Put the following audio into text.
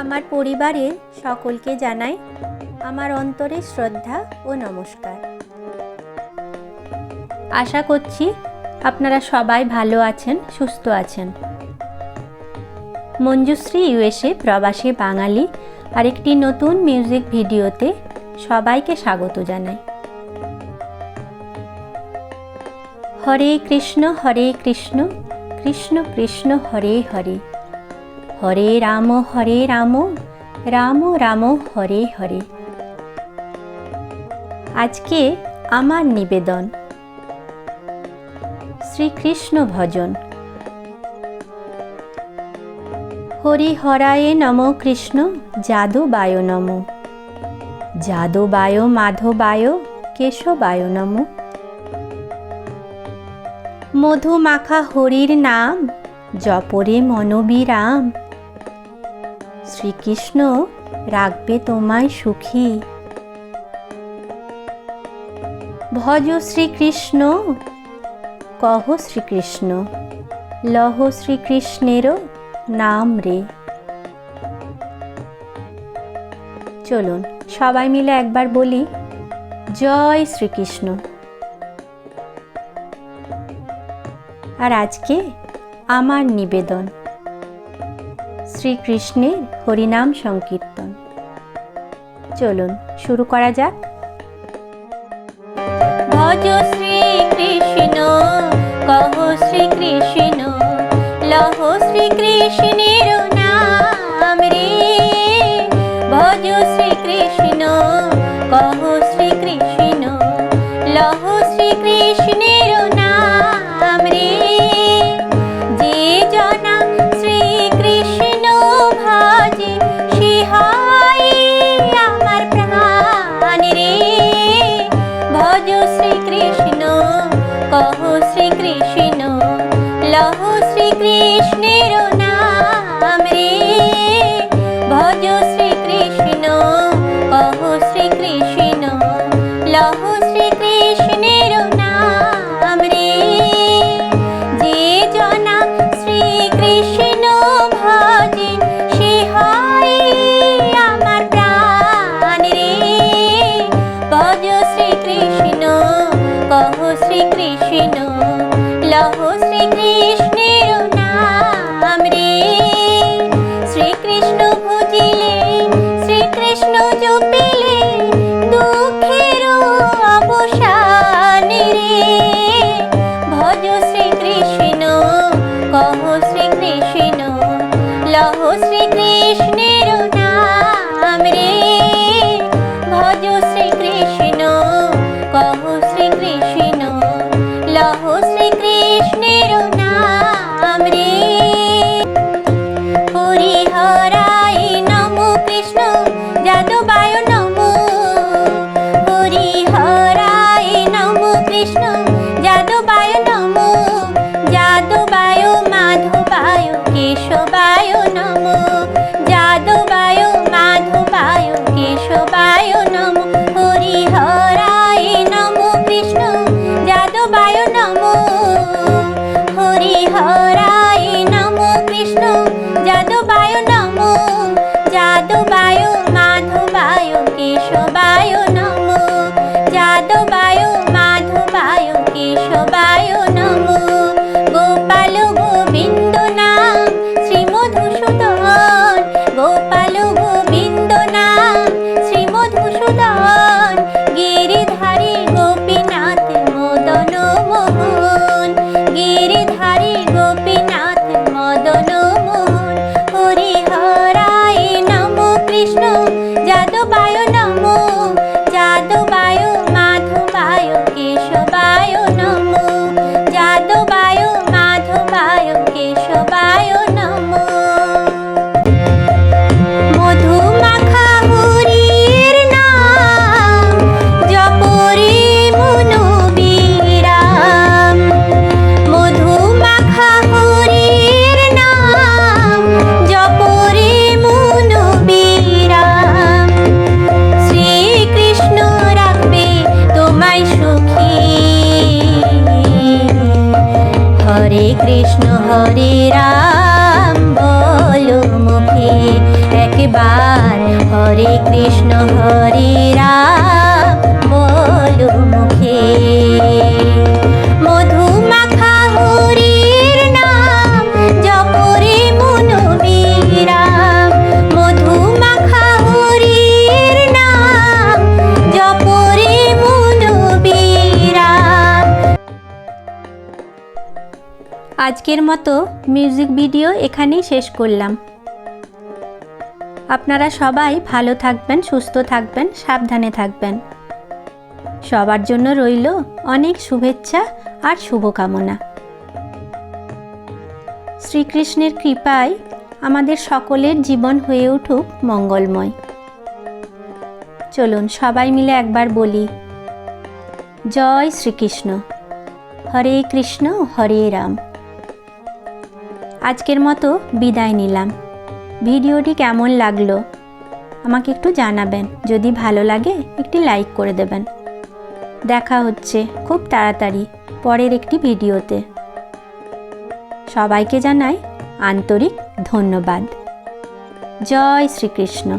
আমার পরিবারের সকলকে জানাই আমার অন্তরে শ্রদ্ধা ও নমস্কার। আশা করছি আপনারা সবাই ভালো আছেন, সুস্থ আছেন। মঞ্জুশ্রী ইউএসএ প্রবাসী বাঙালি আরেকটি নতুন মিউজিক ভিডিওতে সবাইকে স্বাগত জানাই। হরে কৃষ্ণ হরে কৃষ্ণ কৃষ্ণ কৃষ্ণ, হরে হরে। হরে রাম হরে রাম রাম রাম, হরে হরে। আজকে আমার নিবেদন, শ্রীকৃষ্ণ ভজন। হরি হরায়ে নম কৃষ্ণ, যাদবায় নম। যাদবায়, মাধবায়, কেশবায় নম। মধু মাখা হরির নাম, জপরে মনোবিরাম। শ্রীকৃষ্ণ রাখবে তোমায় সুখী। ভজ শ্রীকৃষ্ণ, কহ শ্রীকৃষ্ণ, লহ শ্রীকৃষ্ণেরও নাম রে। চলুন, সবাই মিলে একবার বলি, জয় শ্রীকৃষ্ণ। আর আজকে আমার নিবেদন, শ্রীকৃষ্ণের হরিনাম সংকীর্তন। চলুন, শুরু করা যাক। ভজ শ্রীকৃষ্ণ কহ শ্রীকৃষ্ণ লহ শ্রীকৃষ্ণের নাম রে। ভজ শ্রীকৃষ্ণ কহ শ্রীকৃষ্ণের নাম রে। ভজ শ্রীকৃষ্ণ কহ শ্রীকৃষ্ণ লহ শ্রীকৃষ্ণের নাম রে। যে জনা শ্রীকৃষ্ণ ভজে, সে হয় আমার প্রাণ রে। ভজ শ্রীকৃষ্ণ লহ ভজিলে, শ্রীকৃষ্ণ জপিলে দুঃখের অবসান রে। ভজ শ্রীকৃষ্ণ, কহ শ্রীকৃষ্ণ, লহ শ্রীকৃষ্ণের নাম রে। ভজ শ্রীকৃষ্ণ, কহ শ্রীকৃষ্ণ, লহ শ্রীকৃষ্ণের কৃষ্ণ হরে রাম বলো মুখে একবার। হরে কৃষ্ণ হরে রাম বলো মুখে। আজকের মতো মিউজিক ভিডিও এখানেই শেষ করলাম। আপনারা সবাই ভালো থাকবেন, সুস্থ থাকবেন, সাবধানে থাকবেন। সবার জন্য রইল অনেক শুভেচ্ছা আর শুভকামনা। শ্রীকৃষ্ণের কৃপায় আমাদের সকলের জীবন হয়ে উঠুক মঙ্গলময়। চলুন সবাই মিলে একবার বলি, জয় শ্রীকৃষ্ণ। হরে কৃষ্ণ, হরে রাম। আজকের মতো বিদায় নিলাম। ভিডিওটি কেমন লাগল? আমাকে একটু জানাবেন। যদি ভালো লাগে, একটি লাইক করে দেবেন। দেখা হচ্ছে খুব তাড়াতাড়ি পরের একটি ভিডিওতে। সবাইকে জানাই আন্তরিক ধন্যবাদ। জয় শ্রীকৃষ্ণ।